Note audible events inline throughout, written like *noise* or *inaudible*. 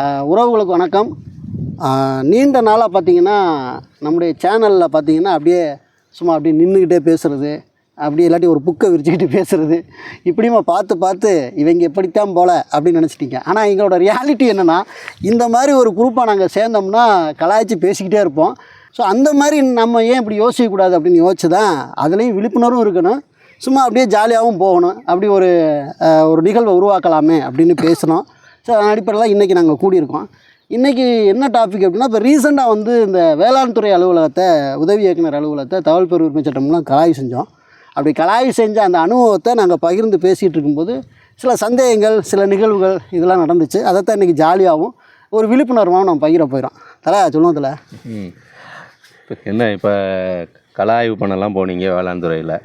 உறவுகளுக்கு வணக்கம். நீண்ட நாளாக பார்த்தீங்கன்னா நம்முடைய சேனலில் பார்த்தீங்கன்னா அப்படியே சும்மா அப்படியே நின்றுக்கிட்டே பேசுகிறது அப்படி இல்லாட்டி ஒரு புக்கை விரிச்சுக்கிட்டு பேசுகிறது இப்படிமா பார்த்து பார்த்து இவங்க எப்படித்தான் போல அப்படின்னு நினச்சிட்டீங்க. ஆனால் எங்களோட ரியாலிட்டி என்னென்னா இந்த மாதிரி ஒரு குரூப்பாக நாங்கள் சேர்ந்தோம்னா கலாய்ச்சி பேசிக்கிட்டே இருப்போம். ஸோ அந்த மாதிரி நம்ம ஏன் இப்படி யோசிக்கக்கூடாது அப்படின்னு யோசிச்சு தான் அதுலேயும் விழிப்புணர்வும் இருக்கணும். சும்மா அப்படியே ஜாலியாகவும் போகணும். அப்படி ஒரு ஒரு நிகழ்வை உருவாக்கலாமே அப்படின்னு பேசினோம் ஸோ அதன் அடிப்படையில் இன்றைக்கி நாங்கள் கூடியிருக்கோம். இன்றைக்கி என்ன டாபிக் அப்படின்னா இப்போ ரீசெண்டாக வந்து இந்த வேளாண் துறை அலுவலகத்தை உதவி இயக்குனர் அலுவலகத்தை தகவல் பெரு உரிமை சட்டம்லாம் கலாய்வு செஞ்சோம். அப்படி கலாய்வு செஞ்ச அந்த அனுபவத்தை நாங்கள் பகிர்ந்து பேசிகிட்டு இருக்கும்போது சில சந்தேகங்கள் சில நிகழ்வுகள் இதெல்லாம் நடந்துச்சு. அதைத்தான் இன்றைக்கி ஜாலியாகவும் ஒரு விழிப்புணர்வாகவும் நம்ம பகிர போயிடும் தலை சொல்லுவோம் தலை. ம். இப்போ என்ன இப்போ கலாய்வு பண்ணலாம் போனீங்க வேளாண் துறையில்.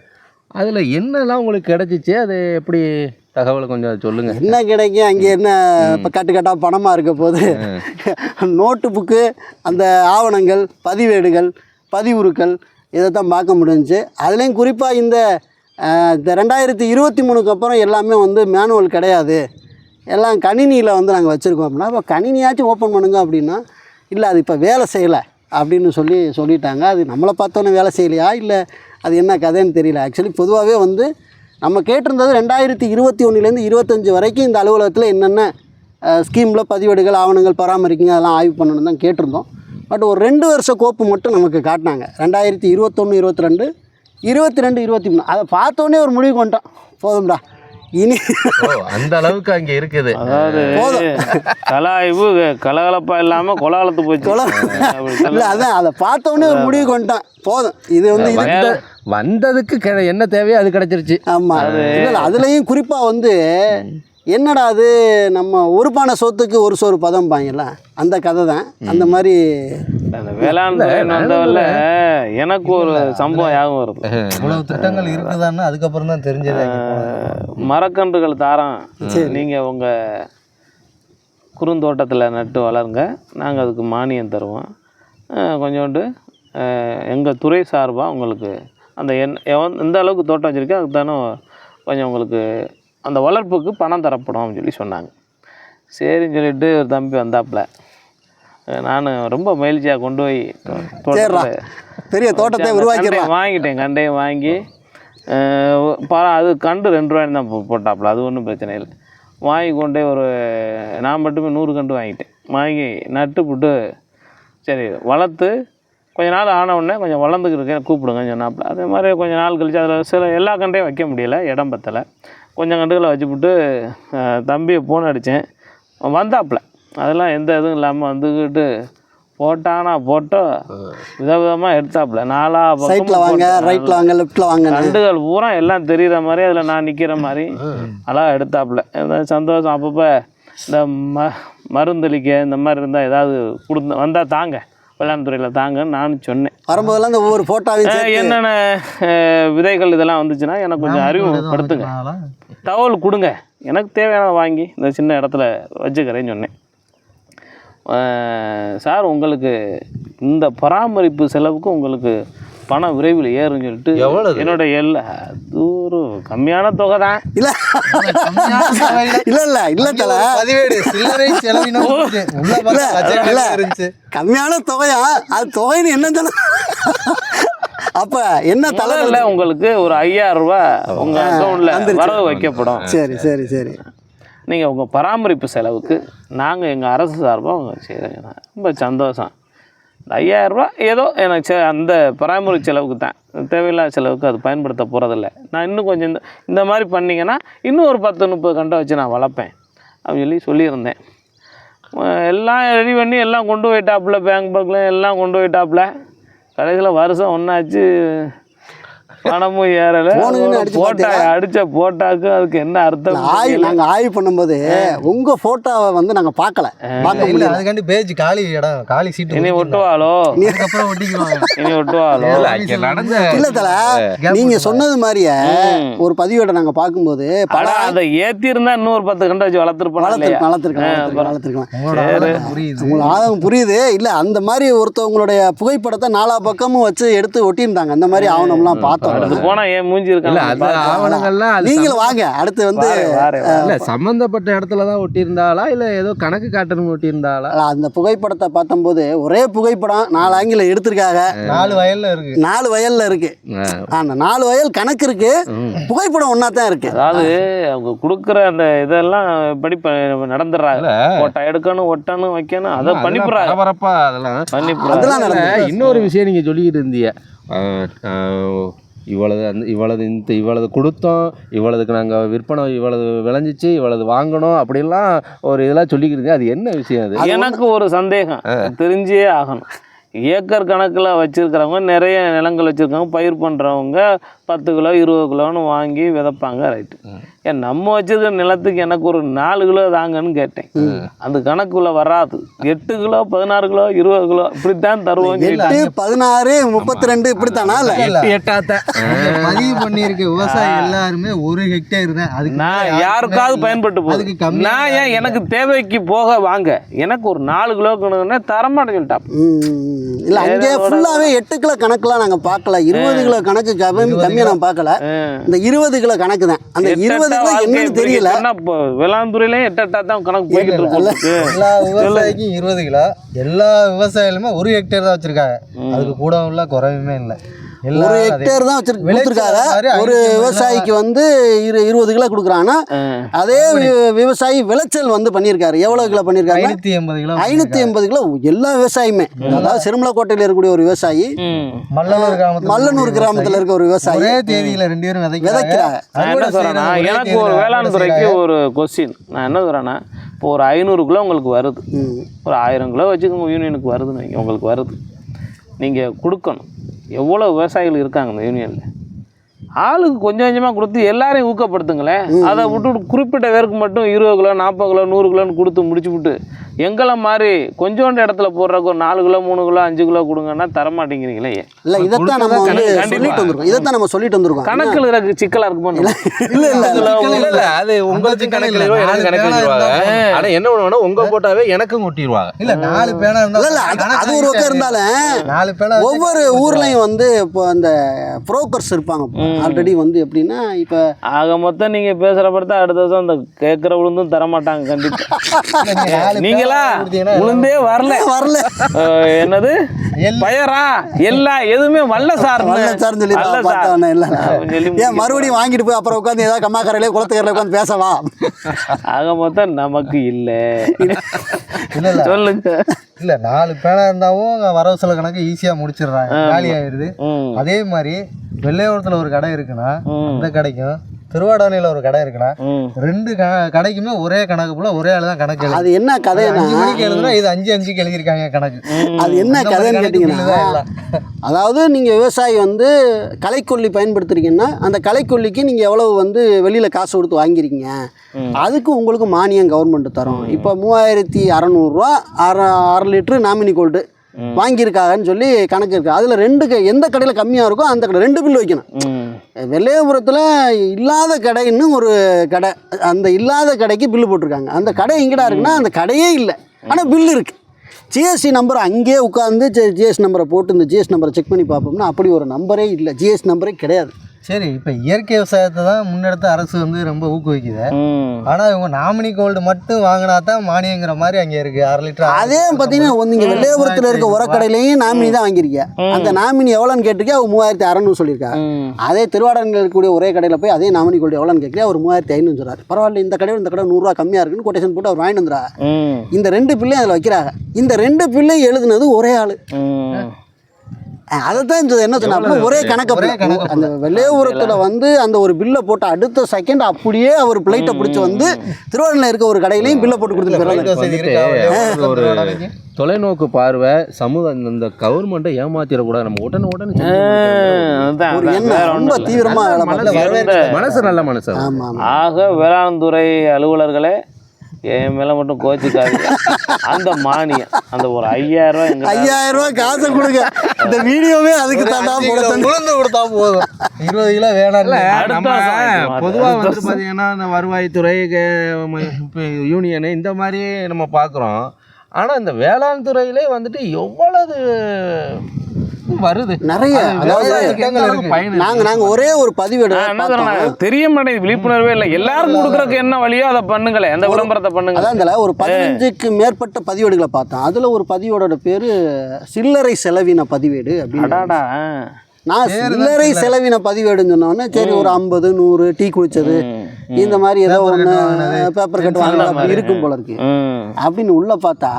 அதில் என்னெல்லாம் உங்களுக்கு கிடச்சிச்சு? அது எப்படி தகவலை கொஞ்சம் சொல்லுங்கள் என்ன கிடைக்கும்? அங்கே என்ன இப்போ கட்டு கட்டாக பணமாக இருக்க போது நோட்டு புக்கு அந்த ஆவணங்கள் பதிவேடுகள் பதிவுறுக்கள் இதை தான் பார்க்க முடிஞ்சுச்சு. அதுலேயும் குறிப்பாக இந்த ரெண்டாயிரத்தி இருபத்தி மூணுக்கு அப்புறம் எல்லாமே வந்து மேனுவல் கிடையாது. எல்லாம் கணினியில் வந்து நாங்கள் வச்சுருக்கோம் அப்படின்னா இப்போ கணினியாச்சும் ஓப்பன் பண்ணுங்க அப்படின்னா இல்லை அது இப்போ வேலை செய்யலை அப்படின்னு சொல்லி சொல்லிட்டாங்க. அது நம்மளை பார்த்தோன்னே வேலை செய்யலையா? இல்லை அது என்ன கதைன்னு தெரியல. ஆக்சுவலி பொதுவாகவே வந்து நம்ம கேட்டிருந்தது ரெண்டாயிரத்தி இருபத்தி ஒன்றுலேருந்து இருபத்தஞ்சி வரைக்கும் இந்த அலுவலகத்தில் என்னென்ன ஸ்கீமில் பதிவேடுகள் ஆவணங்கள் பராமரிக்குங்க அதெல்லாம் ஆய்வு பண்ணணும் தான் கேட்டிருந்தோம். பட் ஒரு ரெண்டு வருஷ கோப்பு மட்டும் நமக்கு காட்டினாங்க. ரெண்டாயிரத்தி இருபத்தொன்று இருபத்தி ரெண்டு இருபத்தி ரெண்டு இருபத்தி மூணு அதை பார்த்தோன்னே ஒரு முடிவு கொண்டோம் போதும்டா. இனி அந்த அளவுக்கு அங்கே இருக்குது. அதாவது கலாய்வு கலகலப்பா இல்லாம கொலாலத்து போச்சு இல்லை அதான் அதை பார்த்தோன்னே ஒரு முடிவு கொண்டேன் போதும். இது வந்து இது வந்த வந்ததுக்கு கெ- என்ன தேவையோ அது கிடச்சிருச்சு. ஆமாம் இல்லை அதுலேயும் குறிப்பாக வந்து என்னடா அது நம்ம ஒரு பானை சொத்துக்கு ஒரு சோறு பதம் பாங்கல்ல? அந்த கதை தான் அந்த மாதிரி அந்த வேளாண் துறைன்னு வந்தவல்ல எனக்கு ஒரு சம்பவம் ஞாபகம் வருது. இவ்வளவு திட்டங்கள் இருக்குதான்னு அதுக்கப்புறம் தான் தெரிஞ்சது மரக்கன்றுகள் தாரம் நீங்கள் உங்கள் குறுந்தோட்டத்தில் நட்டு வளருங்க. நாங்கள் அதுக்கு மானியம் தருவோம். கொஞ்சோண்டு எங்கள் துறை சார்பாக உங்களுக்கு அந்த என் எவன் எந்த அளவுக்கு தோட்டம் வச்சுருக்கோ அதுக்கு தானே கொஞ்சம் உங்களுக்கு அந்த வளர்ப்புக்கு பணம் தரப்படும் அப்படின்னு சொல்லி சொன்னாங்க. சரின்னு சொல்லிட்டு ஒரு தம்பி வந்தாப்புல. நான் ரொம்ப மகிழ்ச்சியாக கொண்டு போய் பெரிய தோட்டத்தை உருவாக்கிடலாம் கண்டையும் வாங்கிட்டேன் கண்டையும் வாங்கி. அஹ், பா- அது கண்டு ரெண்டு ரூபாய்னு தான் போட்டாப்புல. அது ஒன்றும் பிரச்சனை இல்லை. வாங்கி கொண்டே ஒரு நான் மட்டுமே நூறு கண்டு வாங்கிட்டேன். வாங்கி நட்டு போட்டு சரி வளர்த்து கொஞ்ச நாள் ஆன உடனே கொஞ்சம் வளர்ந்துக்கிட்டு இருக்கேன் கூப்பிடுங்க சொன்னாப்புல. அதே மாதிரி கொஞ்ச நாள் கழிச்சு அதில் சில எல்லா கண்டையும் வைக்க முடியல இடம் பத்தலை. கொஞ்சம் கண்டுகளை வச்சுப்புட்டு அஹ், தம்பியை ஃபோன் அடித்தேன் வந்தாப்புல. அதெல்லாம் எந்த இதுவும் இல்லாமல் வந்துக்கிட்டு போட்டானா போட்டோ விதவிதமாக எடுத்தாப்புல. நாலா சைட்டில் வாங்க ரைட்டில் வாங்க லெஃப்ட்டில் வாங்க கண்டுகள் பூரா எல்லாம் தெரிகிற மாதிரி அதில் நான் நிற்கிற மாதிரி அழகாக எடுத்தாப்புல. சந்தோஷம். அப்பப்போ இந்த ம மருந்தளிக்க இந்த மாதிரி இருந்தால் ஏதாவது கொடுத்து வந்தால் தாங்க. வேளாண்துறையில் தாங்கன்னு நானும் சொன்னேன். வரும்போதெல்லாம் இந்த ஒவ்வொரு ஃபோட்டோவையும் என்னென்ன விதைகள் இதெல்லாம் வந்துச்சுன்னா எனக்கு கொஞ்சம் அறிமுகப்படுத்துங்க தகவல் கொடுங்க. எனக்கு தேவையானதை வாங்கி இந்த சின்ன இடத்துல வச்சுக்கிறேன்னு சொன்னேன். சார் உங்களுக்கு இந்த பராமரிப்பு செலவுக்கு உங்களுக்கு பணம் விரைவில் ஏறும்னு சொல்லிட்டு எவ்வளவு? என்னோட எல்லை அது ஒரு கம்மியான தொகை தான் இல்லை இல்லை இல்லை இல்லை தலை. பதிவேடு சில்லறை செலவினம் இல்ல. இருந்துச்சு. கம்மியான தொகையா? அது தொகைன்னு என்ன தலை? அப்போ என்ன தலை முதல்ல உங்களுக்கு ஒரு ஐயாயிரம் ரூபாய் உங்கள் அக்கௌண்ட்டில் வந்துருச்சு. வரவு வைக்கப்படும். சரி சரி சரி. நீங்கள் உங்கள் பராமரிப்பு செலவுக்கு நாங்கள் எங்கள் அரசு சார்பாக உங்க செய்கிறோம் ரொம்ப சந்தோஷம். ஐயாயிரரூபா ஏதோ எனக்கு செ- அந்த பராமரிப்பு செலவுக்கு தான். தேவையில்லாத செலவுக்கு அது பயன்படுத்த போகிறதில்ல நான் இன்னும் கொஞ்சம் இந்த இந்த மாதிரி பண்ணிங்கன்னா இன்னும் ஒரு பத்து முப்பது கண்டை வச்சு நான் வளர்ப்பேன். அப்படின்னு சொல்லி சொல்லியிருந்தேன். எல்லாம் ரெடி பண்ணி எல்லாம் கொண்டு போயிட்டாப்புல பேங்க் பக்கில் எல்லாம் கொண்டு போயிட்டாப்புல. கடைசியில் வருஷம் ஒன்றாச்சு பணமும் ஏறலை. அடிச்சு போட்டா அடித்த போட்டாக்கு அதுக்கு என்ன அர்த்தம் ஆய்வு நாங்கள் ஆய்வு பண்ணும்போது உங்கள் ஃபோட்டோவை வந்து நாங்கள் பார்க்கல. பார்க்க இல்ல முடியல. அதுக்காண்டி பேஜ் காலி இடம் காலி சீட்டு இனி. ஒட்டுவாளோ? அதுக்கப்புறம் ஒட்டிக்குவாங்க. இனி ஒட்டுவாளோ? இல்ல, தலை நீங்கள் சொன்னது மாதிரியே ஒரு பதிவேடை நாங்கள் பார்க்கும்போது அதை ஏத்தி இருந்தா இன்னொரு பத்து கண்டை வச்சு வளர்த்துருப்பான் இல்லையா? வளர்த்துருக்கலாம் வளர்த்துருக்கலாம் உங்களுக்கு ஆதங்கம் புரியுது. இல்லை அந்த மாதிரி ஒருத்தவங்களுடைய புகைப்படத்தை நாலா பக்கமும் வச்சு எடுத்து ஒட்டியிருந்தாங்க. அந்த மாதிரி ஆவணம்லாம் பார்த்தோம். அடுத்து போனா ஏன் மூஞ்சி இல்ல இருக்காங்க அந்த ஆவணங்கள்லாம் நீங்களும் வாங்க அடுத்து வந்து இல்ல சம்பந்தப்பட்ட இடத்துல தான் ஒட்டியிருந்தாளா? இல்ல ஏதோ கணக்கு காட்டணும் ஒட்டியிருந்தாளா? அந்த புகைப்படத்தை பார்த்தம்போது ஒரே புகைப்படம் நாலு ஆங்கில எடுத்திருக்காங்க. நாலு வயல்ல இருக்கு. நாலு வயல்ல இருக்கு. அந்த நாலு வயல் கணக்கு இருக்கு. புகைப்படம் ஒன்றா தான் இருக்கு. அதாவது அவங்க கொடுக்குற அந்த இதெல்லாம் படி நடந்துடுறாங்க. ஒட்டை எடுக்கணும் ஒட்டணும் வைக்கணும் அதை பண்ணிப்புறாங்க பரபரப்பா அதெல்லாம். பண்ணிப்புறாங்க அதெல்லாம் இன்னொரு விஷயம் நீங்க சொல்லிக்கிட்டு இருந்தீங்க. இவ்வளவு அந்த இவ்வளவு இந்த இவ்வளவு கொடுத்தோம் இவ்வளவுக்கு நாங்கள் விற்பனை இவ்வளவு விளைஞ்சிச்சு இவ்வளவு வாங்கணும் அப்படிலாம் ஒரு இதெல்லாம் சொல்லிக்கிட்டு இருந்தீங்க அது என்ன விஷயம் அது? எனக்கு ஒரு சந்தேகம். தெரிஞ்சே ஆகணும். ஏக்கர் கணக்கில் வச்சுருக்கிறவங்க நிறைய நிலங்கள் வச்சுருக்காங்க பயிர் பண்ணுறவங்க பத்து கிலோ இருபது கிலோன்னு வாங்கி விதைப்பாங்க ரைட்டு. ஏன் நம்ம வச்சிருக்கிற நிலத்துக்கு எனக்கு ஒரு நாலு கிலோ தாங்கன்னு கேட்டேன். அந்த கணக்குள்ள வராது. எட்டு கிலோ பதினாறு கிலோ இருபது கிலோ இப்படித்தான் தருவோம் எட்டு பதினாறு முப்பத்தி ரெண்டு இப்படித்தானா இல்ல? இல்ல. எட்டாத்த பதிவு பண்ணியிருக்க. விவசாயி எல்லாருமே ஒரு ஹெக்டேர் தான். அதுக்கு நான் யாருக்காவது. பயன்பட்டு அதுக்கு போகுது நான் ஏன் எனக்கு தேவைக்கு போக வாங்க. எனக்கு ஒரு நாலு கிலோ கணக்குன்னு தரமாட்டேன் சொல்லிட்டான். இல்ல அங்கே ஃபுல்லாவே எட்டு கிலோ கணக்குலாம் நாங்க பார்க்கல. இருபது கிலோ கணக்கு கம்மி கம்மியா நான் பார்க்கல. இந்த இருபது கிலோ கணக்கு தான். அந்த இருபது என்னன்னு தெரியல. வேளாண்துறையிலையும் எட்டு எட்டா தான் கணக்கு போய்கிட்டு இருக்கும் எல்லா விவசாயிக்கும் இருபது கிலோ. எல்லா விவசாயிலுமே ஒரு ஹெக்டேர் தான் வச்சிருக்காங்க. அதுக்கு கூட உள்ள குறைவுமே இல்லை. ஒரு ஹெக்டேர் தான் வச்சிருக்கு விளைச்சல் கொடுத்துருக்காங்க. மாதிரி ஒரு விவசாயிக்கு வந்து இரு இருபது கிலோ கொடுக்குறாங்கன்னா அதே வி- விவசாயி விளைச்சல் வந்து பண்ணியிருக்காரு. எவ்வளவு கிலோ பண்ணியிருக்காரு ஐநூத்தி எண்பது கிலோ ஐநூத்தி எண்பது கிலோ எல்லா விவசாயியுமே. அதாவது சிறுமலக்கோட்டையில் இருக்கக்கூடிய ஒரு விவசாயி. மல்லனூர் கிராமத்துல மல்லனூர் கிராமத்துல இருக்க ஒரு விவசாயி. ஒரே தேதியில ரெண்டு பேரும் விதைக்கிறாங்க. என்ன சொல்றேன்னா எனக்கு ஒரு வேளாண் துறைக்கு ஒரு கொஸ்டின் நான் என்ன சொல்றேன்னா இப்போ ஒரு ஐநூறு கிலோ உங்களுக்கு வருது. ஒரு ஆயிரம் கிலோ வச்சுக்கோங்க யூனியனுக்கு வருதுன்னு வைங்க உங்களுக்கு வருது. நீங்கள் கொடுக்கணும். எவ்வளோ விவசாயிகள் இருக்காங்க இந்த யூனியனில்? ஆளுக்கு கொஞ்சம் கொஞ்சமாக கொடுத்து எல்லாரையும் ஊக்கப்படுத்துங்களேன். அதை விட்டுட்டு குறிப்பிட்ட பேருக்கு மட்டும் இருபது கிலோ நாற்பது கிலோ நூறு கிலோன்னு கொடுத்து முடிச்சு விட்டு எங்களை மாதிரி கொஞ்சோண்டு இடத்துல போடுறக்கு ஒரு நாலு கிலோ மூணு கிலோ அஞ்சு கிலோ கொடுங்கன்னா தரமாட்டேங்கிறீங்களே? ஏன்? இல்ல இதைத்தான் நம்ம. சொல்லிட்டு வந்திருக்கோம். இதைத்தான் நம்ம சொல்லிட்டு வந்திருக்கோம். கணக்கில் இருக்க சிக்கலாக இருக்குமோ இல்ல இல்ல இல்ல. அது உங்களுக்கு சிக்கல் கணக்கு இல்ல. எழுதுவா, எனக்கு நாலு கணக்கு பேனா எழுதுவாங்க. இருந்தா ஆனா என்ன பண்ணுவாங்கன்னா உங்க போட்டாவே எனக்கும் கொட்டிடுவாங்க இல்ல நாலு பேனா இருந்தா இல்ல இல்ல அது- ஒரு பக்கம் இருந்தாலும் நாலு பேனா ஒவ்வொரு ஊர்லயும் வந்து இப்போ அந்த புரோக்கர்ஸ் இருப்பாங்க. ஆல்ரெடி வந்து எப்படின்னா இப்போ ஆக மொத்தம் நீங்க பேசுற படத்தை அடுத்த வருஷம் அந்த கேட்குற விழுந்தும் தரமாட்டாங்க கண்டிப்பா. நீங்களா உளுந்தே வரல. *laughs* வரல. என்னது. பயரா? எல்லா எதுவுமே வல்ல சார். சார். சொல்லி ஏன் மறுபடியும் வாங்கிட்டு போய் அப்புறம் உட்காந்து ஏதாவது கம்மாக்கரையிலே குளத்துக்கரையில உட்காந்து பேசவா? ஆக மொத்தம் நமக்கு இல்ல. இல்ல சொல்லுங்க. இல்ல நாலு பேனா இருந்தாவும் வரவு செலவு கணக்கு ஈஸியா முடிச்சிடுறாங்க. காலி ஆயிருது. அதே மாதிரி வெள்ளையோரத்துல ஒரு கடை இருக்குன்னா. அந்த கடைக்கும் திருவாடானையில ஒரு கடை இருக்குன்னா ம். ரெண்டு க- கடைக்குமே ஒரே கணக்கு போல ஒரே ஆளு தான் கணக்கு அது என்ன கதைன்னா? அஞ்சு மணிக்கு எழுதுனா இது அஞ்சு அஞ்சுக்கு எழுதியிருக்காங்க கணக்கு. அது என்ன கதைன்னு கேட்டிங்கன்னா. அதாவது நீங்கள் விவசாயி வந்து களைக்கொல்லி பயன்படுத்துறீங்கன்னா அந்த களைக்கொல்லிக்கு நீங்கள் எவ்வளவு வந்து வெளியில் காசு கொடுத்து வாங்கியிருக்கீங்க அதுக்கு உங்களுக்கு மானியம் கவர்மெண்ட் தரும். இப்போ மூவாயிரத்தி அறநூறுரூவா அரை அரை லிட்ரு நாமினி கோல்டு. வாங்கியிருக்காங்கன்னு சொல்லி கணக்கு இருக்குது அதில் ரெண்டு க- எந்த கடையில் கம்மியாக இருக்கோ அந்த கடை ரெண்டு பில் வைக்கணும். வெள்ளையபுரத்தில் இல்லாத கடைன்னு ஒரு கடை. அந்த இல்லாத கடைக்கு பில்லு போட்டிருக்காங்க. அந்த கடை எங்கடா இருக்குன்னா அந்த கடையே இல்லை. ஆனால் பில்லு இருக்குது ஜிஎஸ்டி நம்பர் அங்கேயே உட்காந்து ஜிஎஸ்டி நம்பரை போட்டு இந்த ஜிஎஸ்டி நம்பரை செக் பண்ணி பார்ப்போம்னா அப்படி ஒரு நம்பரே இல்லை. ஜிஎஸ்டி நம்பரே கிடையாது. சரி இப்ப இயற்கை விவசாயத்தை தான் முன்னெடுத்து அரசு வந்து ரொம்ப ஊக்குவிக்குது. ஆனா இவங்க நாமினி கோல்டு மட்டும் வாங்கினா தான் மானியங்கிற மாதிரி அங்க இருக்கு அரை லிட்டர் அதே பார்த்தீங்கன்னா நீங்கள் வெள்ளையபுரத்தில் இருக்க உரக்கடையிலையும் நாமினி தான் வாங்கியிருக்கீங்க அந்த நாமினி எவ்வளோன்னு கேட்டிருக்கேன் அவங்க மூவாயிரத்தி அறநூறு சொல்லியிருக்காங்க. அதே திருவாடனில் இருக்கக்கூடிய ஒரே கடையில் போய் அதே நாமினி கோல்டு எவ்வளோன்னு கேட்குறேன் அவர் மூவாயிரத்தி ஐநூறு சொல்றாரு பரவாயில்ல இந்த கடையில் இந்த கடை நூறுரூவா கம்மியாக இருக்குன்னு கொட்டேஷன் போட்டு அவர் வாங்கிட்டு வந்துடுறாங்க ம். இந்த ரெண்டு பிள்ளையும் அதில் வைக்கிறாங்க இந்த ரெண்டு பிள்ளையும் எழுதுனது ஒரே ஆள். அதை தான் இந்த என்ன சொன்னா அப்படின்னா ஒரே கணக்கு அந்த வெள்ளையபுரத்தில் வந்து அந்த ஒரு பில்லை போட்டு அடுத்த செகண்ட் அப்படியே அவர் பிளைட்டை பிடிச்சி வந்து திருவாரூரில் இருக்க ஒரு கடையிலையும் பில்லை போட்டு ஒரு தொலைநோக்கு பார்வை சமூக இந்த- கவர்மெண்ட்டை ஏமாத்திடக்கூடாது நம்ம உடனே உடனே ரொம்ப. தீவிரமாக மனசு நல்ல மனசு. ஆக வேளாண் துறை அலுவலர்களே என் மேல மட்டும் கோச்சிக்காதீங்க. அந்த மானியம் அந்த ஒரு ஐயாயிரம் ரூபாய் எங்க ஐயாயிரம் ரூபாய் காசை கொடுங்க. இந்த வீடியோவே அதுக்கு சொன்னேன். உளுந்து கொடுத்தா போதும். இருபது கிலோ வேணாம் நம்ம வருஷம் வாங்கிக்கலாம். பொதுவா அடுத்த வந்து பாத்தீங்கன்னா இந்த வருவாய்த்துறை யூனியனு இந்த மாதிரி நம்ம பார்க்குறோம் ஆனா இந்த வேளாண் துறையிலே வந்துட்டு எவ்வளவு வருது. நிறைய? நாங்க நாங்க ஒரே ஒரு பதிவேடு தெரிய மாட்டேங்குது விழிப்புணர்வே இல்லை. எல்லாருக்கும் கொடுக்குறதுக்கு என்ன வழியோ அதை பண்ணுங்களேன் அந்த விளம்பரத்தை பண்ணுங்க அதான் ஒரு பதினஞ்சுக்கு மேற்பட்ட பதிவேடுகளை பார்த்தோம். அதுல ஒரு பதிவேடோட பேரு சில்லறை செலவின பதிவேடு அப்படின்னு நான் சில்லறை. செலவின பதிவேடுன்னு சொன்னோடனே சரி ஒரு ஐம்பது நூறு டீ குடிச்சது இந்த மாதிரி ஏதோ ஒன்று பேப்பர் கட் மாதிரி. இருக்கும் போல இருக்கு. ம். அப்படின்னு உள்ள பார்த்தா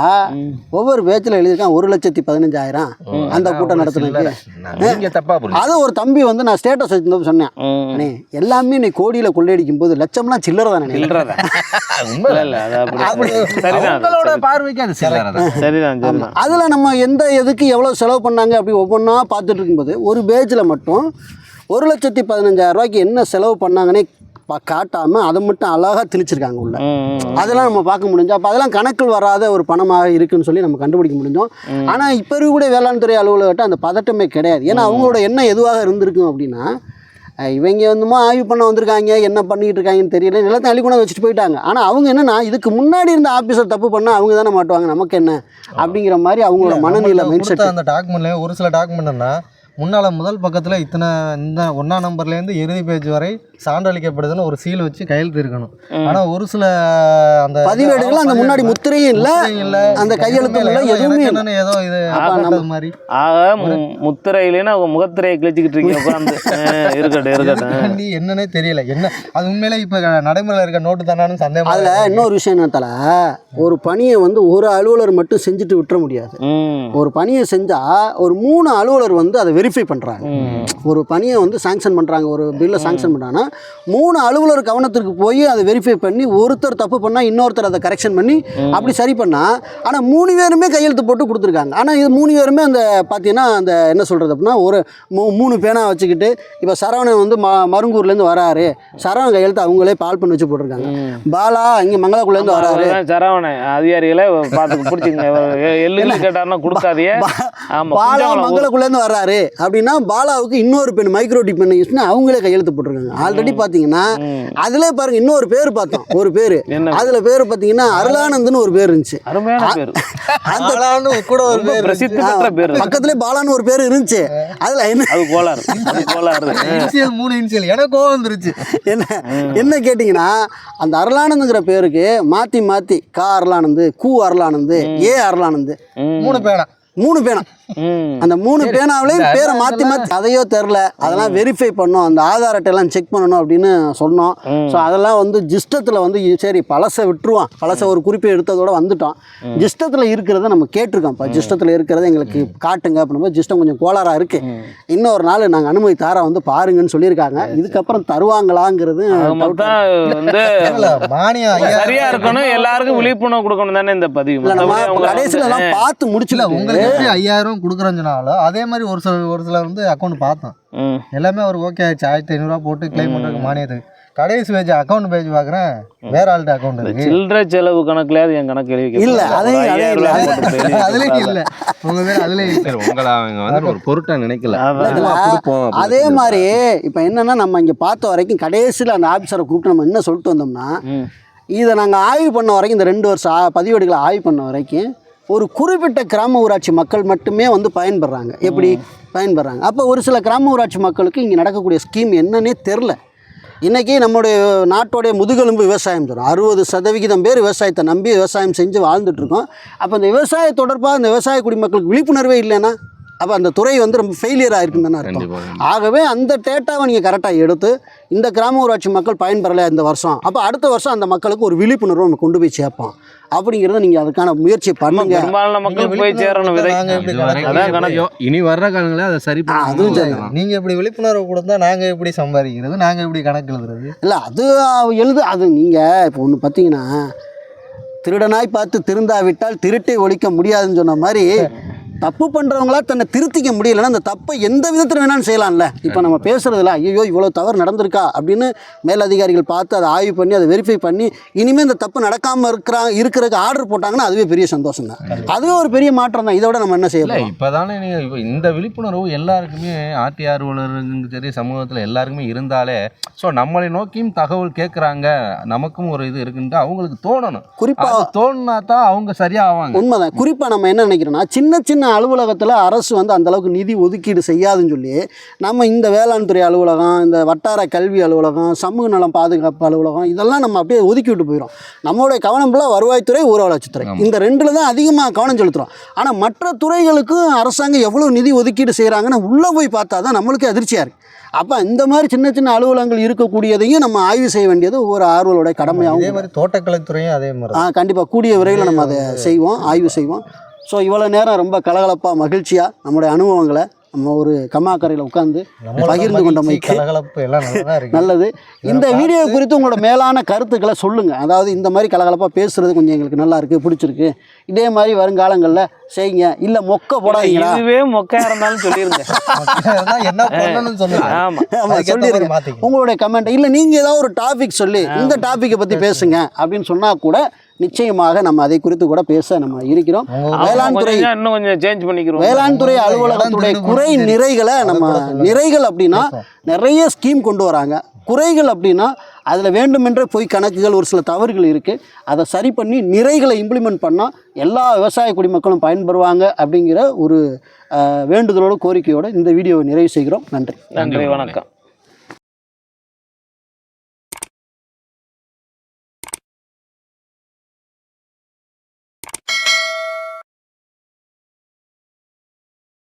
ஒவ்வொரு பேச்சில் எழுதியிருக்கான் ஒரு லட்சத்தி பதினஞ்சாயிரம் அந்த கூட்டம் நடத்துனதுக்கு நீங்க தப்பா புரியுது அதை ஒரு தம்பி வந்து நான் ஸ்டேட்டஸ் வச்சிருந்தப்ப சொன்னேன். அண்ணே எல்லாமே நீ கோடியில கொள்ளையடிக்கும் போது லட்சம்லாம் சில்லறை தானே சில்லறத *laughs* உண்மை இல்ல இல்ல அது அப்படி சரிதான் அது, அவங்களோட சரி. பார்வைக்கு அது சில்லறை தான். சரிதான் சரிதான். அதில் நம்ம எந்த எதுக்கு எவ்வளோ செலவு பண்ணாங்க அப்படி ஒவ்வொன்றா பார்த்துட்டு இருக்கும்போது ஒரு பேஜில் மட்டும் ஒரு லட்சத்தி பதினஞ்சாயிரம் ரூபாய்க்கு என்ன செலவு பண்ணாங்கன்னே பா- காட்டாம அதை மட்டும் அழகாக திணிச்சிருக்காங்க உள்ள. அதெல்லாம் நம்ம பார்க்க முடிஞ்சு அப்போ அதெல்லாம் கணக்கில் வராத ஒரு பணமாக இருக்குன்னு சொல்லி நம்ம கண்டுபிடிக்க முடிஞ்சோம். ஆனால் இப்போ இருக்கக்கூடிய வேளாண் துறை அலுவலகர்கிட்ட அந்த பதட்டமே கிடையாது. ஏன்னா அவங்களோட எண்ணம் எதுவாக இருந்திருக்கும் அப்படின்னா இவங்க வந்துமா ஆய்வு பண்ண வந்திருக்காங்க என்ன பண்ணிட்டு இருக்காங்கன்னு தெரியல நிலத்தை அள்ளி வச்சுட்டு போயிட்டாங்க. ஆனால் அவங்க என்னன்னா இதுக்கு முன்னாடி இருந்த ஆஃபீஸர் தப்பு பண்ணால் அவங்க தானே மாட்டுவாங்க நமக்கு என்ன? அப்படிங்கிற மாதிரி அவங்களோட மனநிலை மைண்ட் செட் அந்த டாக்குமெண்ட்ல ஒரு சில டாக்குமெண்ட்னா முன்னால முதல் பக்கத்துல இத்தனை இந்த ஒன்னாம் நம்பர்லேருந்து இறுதி பேஜ் வரை சான்றளிக்கப்படுதுன்னு ஒரு சீல் வச்சு கையெழுத்து இருக்கணும். ஆனா ஒரு சில அந்த பதிவேடுகள் அந்த முன்னாடி முத்திரையும் இல்லை இல்ல அந்த கையெழுத்தும் இல்லை. எதுவுமே என்னன்னு ஏதோ இது மாதிரி. ஆக முத்திரையிலேன்னு அவங்க முகத்திரையை கிழிச்சிக்கிட்டு இருக்கீங்க உட்காந்து இருக்கட்டும் இருக்கட்டும். என்னன்னே தெரியல. என்ன அது உண்மையிலே இப்ப நடைமுறையில் இருக்க நோட்டு தானான்னு சந்தேகம் அதில் இன்னொரு விஷயம் என்னத்தால ஒரு பணியை வந்து ஒரு அலுவலர் மட்டும் செஞ்சுட்டு விட்டுற முடியாது. ஒரு பணியை செஞ்சால் ஒரு மூணு அலுவலர் வந்து அதை வெரிஃபை பண்ணுறாங்க. ஒரு பணியை வந்து சாங்ஷன் பண்ணுறாங்க ஒரு பில்லை சாங்ஷன் பண்ணுறாங்கன்னா மூணு அலுவலர் கவனத்திற்கு போய் அதை வெரிஃபை பண்ணி ஒருத்தர் தப்பு பண்ணால் இன்னொருத்தர் அதை கரெக்ஷன் பண்ணி அப்படி சரி பண்ணால் ஆனால் மூணு பேருமே கையெழுத்து போட்டு கொடுத்துருக்காங்க. ஆனால் இது மூணு பேருமே அந்த பார்த்தீங்கன்னா அந்த என்ன சொல்கிறது அப்படின்னா ஒரு மூ மூணு பேனா வச்சுக்கிட்டு இப்போ சரவணன் வந்து ம மருங்கூர்லேருந்து வராரு. சரவணன் கையெழுத்து அவங்களே பால் பண்ணி வச்சு போட்டிருக்காங்க. பாலா இங்கே *laughs* மங்களாக்குள்ளேருந்து வராரு. அவர்தான் சரவண அதிகாரிகளை பார்த்து பிடிச்சிங்க எள்ளு கேட்டாருன்னா கொடுக்காதீங்க. ஆமா பாலா. மங்களக்குள்ளேருந்து வர்றாரு அப்படின்னா பாலாவுக்கு இன்னொரு பெண் மைக்ரோடி பெண் யூஸ் பண்ணி அவங்களே கையெழுத்து போட்டிருக்காங்க. ஆல்ரெடி பார்த்தீங்கன்னா அதிலே பாருங்க இன்னொரு பேர் பார்த்தோம். ஒரு பேர். அதில் பேர் பார்த்தீங்கன்னா அருளானந்த்னு ஒரு பேர் இருந்துச்சு. அந்த கூட ஒரு பேர் பிரசித்தி பெற்ற பேர். அது. பக்கத்துலேயே பாலான்னு ஒரு பேர் இருந்துச்சு. அதில் என்ன? அது கோளாறு. அது கோளாறு. *laughs* மூணு இன்சியல் எனக்கு கோவம் வந்துருச்சு. என்ன என்ன கேட்டிங்கன்னா அந்த அருளானந்துங்கிற பேருக்கு மாற்றி மாற்றி கா அருளானந்து கூ அருளானந்து ஏ அருளானந்து மூணு பேனா? மூணு பேனா. அந்த மூணு பேனாவிலையும் பேரை மாற்றி மாற்றி அதையோ தெரில அதெல்லாம் வெரிஃபை பண்ணோம். அந்த ஆதார் அட்டையெல்லாம் செக் பண்ணணும் அப்படின்னு சொன்னோம். ஸோ அதெல்லாம் வந்து ஜிஸ்டத்தில் வந்து சரி பழசை விட்டுருவான் பழசை ஒரு குறிப்பை எடுத்ததோட வந்துட்டோம். ஜிஸ்டத்தில் இருக்கிறத நம்ம கேட்டிருக்கோம். இப்போ ஜிஸ்டத்தில் இருக்கிறத எங்களுக்கு காட்டுங்க அப்படின்போது ஜிஸ்டம் கொஞ்சம் கோளாறாக இருக்குது இன்னொரு நாள் நாங்கள் அனுமதி தாரா வந்து பாருங்கன்னு சொல்லியிருக்காங்க. இதுக்கப்புறம் தருவாங்களாங்கிறது *laughs* சரியா இருக்கணும். எல்லாருக்கும் விழிப்புணர்வு கொடுக்கணும் தானே இந்த பதிவு. கடைசியில் எல்லாம் பார்த்து முடிச்சுல உங்களுக்கு ஐயாயிரம் கொடுக்குறேன்னு சொன்னாலும் அதே மாதிரி ஒரு சில ஒரு சிலர் வந்து அக்கௌண்ட் பார்த்தோம். எல்லாமே அவர் ஓகே ஆயிடுச்சு. ஆயிரத்தி ஐநூறுரூவா போட்டு கிளைம் பண்ணுறதுக்கு மானியத்துக்கு. கடைசி பேஜ் அக்கௌண்ட் பேஜ் பார்க்குறேன். வேற ஆள்கிட்ட அக்கௌண்ட் இருக்கு. சில்லறை செலவு கணக்குலயாவது என் கணக்கு எழுதி இல்ல, ஐயாயிரம் இல்ல. உங்க பேர் சரி உங்களை அவங்க வந்து ஒரு பொருட்டா நினைக்கல. அதே. மாதிரி இப்போ என்னன்னா நம்ம இங்கே பார்த்த வரைக்கும் கடைசியில் அந்த ஆஃபீஸரை கூப்பிட்டு நம்ம என்ன சொல்லிட்டு வந்தோம்னா. இதை நாங்கள் ஆய்வு பண்ண வரைக்கும் இந்த ரெண்டு வருஷம் பதிவேடுகளை ஆய்வு பண்ண வரைக்கும் ஒரு குறிப்பிட்ட கிராம ஊராட்சி மக்கள் மட்டுமே வந்து பயன்பெறாங்க எப்படி? பயன்பெறாங்க அப்போ ஒரு சில கிராம ஊராட்சி மக்களுக்கு இங்கே நடக்கக்கூடிய ஸ்கீம் என்னன்னே தெரில. இன்றைக்கி நம்முடைய நாட்டோடைய முதுகெலும்பு விவசாயம் சொல்கிறோம் அறுபது சதவிகிதம் பேர் விவசாயத்தை நம்பி விவசாயம் செஞ்சு வாழ்ந்துட்டு இருக்கோம். அப்போ இந்த விவசாய தொடர்பாக இந்த விவசாய குடிமக்களுக்கு விழிப்புணர்வே இல்லைன்னா? அப்போ அந்த துறை வந்து ரொம்ப ஃபெயிலியர் ஆயிருக்குன்னு தானே அர்த்தம். ஆகவே அந்த டேட்டாவை நீங்கள் கரெக்டாக எடுத்து இந்த கிராம ஊராட்சி மக்கள் பயன்பெறலை இந்த வருஷம். அப்போ அடுத்த வருஷம் அந்த மக்களுக்கு ஒரு விழிப்புணர்வு நம்ம கொண்டு போய் சேர்ப்போம். அப்படிங்கிறத நீங்கள் அதுக்கான முயற்சி பண்ணுங்க. பெரும்பாலான மக்களுக்கு போய் சேரணும் இனி வர்ற காலங்களே அதை சரி அதுவும் சரி. பண்ணி நீங்க இப்படி விழிப்புணர்வு கொடுத்தா நாங்க எப்படி சம்பாதிக்கிறது நாங்க எப்படி கணக்கு எழுதுறது? இல்லை அது எழுது அது நீங்கள் இப்போ ஒன்று பார்த்தீங்கன்னா திருடனாய் பார்த்து திருந்தாவிட்டால் திருட்டை ஒழிக்க முடியாதுன்னு சொன்ன மாதிரி தப்பு பண்ணுறவங்களா தன்னை திருத்திக்க முடியலன்னா அந்த தப்பை எந்த விதத்தில் வேணாலும் செய்யலாம்ல. இப்போ நம்ம பேசுகிறதுல ஐயோ இவ்வளோ தவறு நடந்திருக்கா அப்படின்னு மேலதிகாரிகள் பார்த்து அதை ஆய்வு பண்ணி அதை வெரிஃபை பண்ணி இனிமேல் இந்த தப்பு நடக்காமல் இருக்கிறா இருக்கிறதுக்கு ஆர்டர் போட்டாங்கன்னா அதுவே பெரிய சந்தோஷம் தான். அதுவே ஒரு பெரிய மாற்றம் தான். இதோட நம்ம என்ன செய்யலாம் இப்பதானே நீங்க இப்ப இந்த விழிப்புணர்வு எல்லாருக்குமே ஆர்டி ஆர்வலருங்க சரி சமூகத்துல எல்லாருக்குமே இருந்தாலே ஸோ நம்மளை நோக்கியும் தகவல் கேட்குறாங்க நமக்கும் ஒரு இது இருக்குன்ட்டு அவங்களுக்கு தோணணும். குறிப்பாக தோணுனா தான் அவங்க சரியா ஆவாங்க. உண்மைதான். குறிப்பாக நம்ம என்ன நினைக்கிறோம்னா சின்ன சின்ன அலுவலகத்தில் அரசு வந்து அந்த அளவுக்கு நிதி ஒதுக்கீடு செய்யாதுன்னு சொல்லி நம்ம இந்த வேளாண் துறை அலுவலகம் இந்த வட்டார கல்வி அலுவலகம் சமூக நலம் பாதுகாப்பு அலுவலகம் இதெல்லாம் நம்ம அப்படியே ஒதுக்கி விட்டு போயிடும் நம்மளுடைய கவனம் ஃபுல்லாக வருவாய்த்துறை ஊர வளர்ச்சித்துறை இந்த ரெண்டில் தான் அதிகமாக கவனம் செலுத்துகிறோம் ஆனால் மற்ற துறைகளுக்கும் அரசாங்கம் எவ்வளோ நிதி ஒதுக்கீடு செய்கிறாங்கன்னு உள்ளே போய் பார்த்தா தான் நம்மளுக்கே அதிர்ச்சியாக இருக்குது அப்போ இந்த மாதிரி சின்ன சின்ன அலுவலகங்கள் இருக்கக்கூடியதையும் நம்ம ஆய்வு செய்ய வேண்டியது ஒவ்வொரு ஆர்வலோட இதே கடமையாகும் மாதிரி தோட்டக்கலைத்துறையும் அதே மாதிரி ஆ கண்டிப்பாக கூடிய விரைவில் நம்ம அதை செய்வோம் ஆய்வு செய்வோம். ஸோ இவ்வளோ நேரம் ரொம்ப கலகலப்பாக மகிழ்ச்சியாக நம்முடைய அனுபவங்களை நம்ம ஒரு கம்மாக்கரையில் உட்காந்து பகிர்ந்து கொண்டமைக்கு கலகலப்பு எல்லாம் நல்லா இருக்கு. நல்லது. இந்த வீடியோ குறித்து உங்களோட மேலான கருத்துக்களை சொல்லுங்கள் அதாவது இந்த மாதிரி கலகலப்பாக பேசுறது கொஞ்சம் எங்களுக்கு நல்லா இருக்குது பிடிச்சிருக்கு. இதே மாதிரி வருங்காலங்களில் செய்யுங்க. இல்லை மொக்க போடாதீங்களா இதுவே மொக்கையா இருந்தாலும் மாத்திக்கணும். உங்களுடைய கமெண்ட் இல்லை நீங்கள் ஏதாவது ஒரு டாபிக் சொல்லி இந்த டாப்பிக்கை பற்றி பேசுங்க. அப்படின்னு சொன்னால் கூட நிச்சயமாக நம்ம அதை குறித்து கூட பேச நம்ம இருக்கிறோம். வேளாண் துறை இன்னும் கொஞ்சம் சேஞ்ச் பண்ணிக்கிறோம். வேளாண் துறை அலுவலகத்துடைய குறை நிறைகளை நம்ம நிறைகள் அப்படின்னா நிறைய ஸ்கீம் கொண்டு வராங்க. குறைகள் அப்படின்னா அதில் வேண்டுமென்றே பொய் கணக்குகள் ஒரு சில தவறுகள் இருக்குது அதை சரி பண்ணி நிறைகளை இம்ப்ளிமெண்ட் பண்ணால் எல்லா விவசாய குடிமக்களும் பயன்பெறுவாங்க அப்படிங்கிற ஒரு வேண்டுதலோடு கோரிக்கையோடு இந்த வீடியோவை நிறைவு செய்கிறோம். நன்றி. நன்றி வணக்கம்.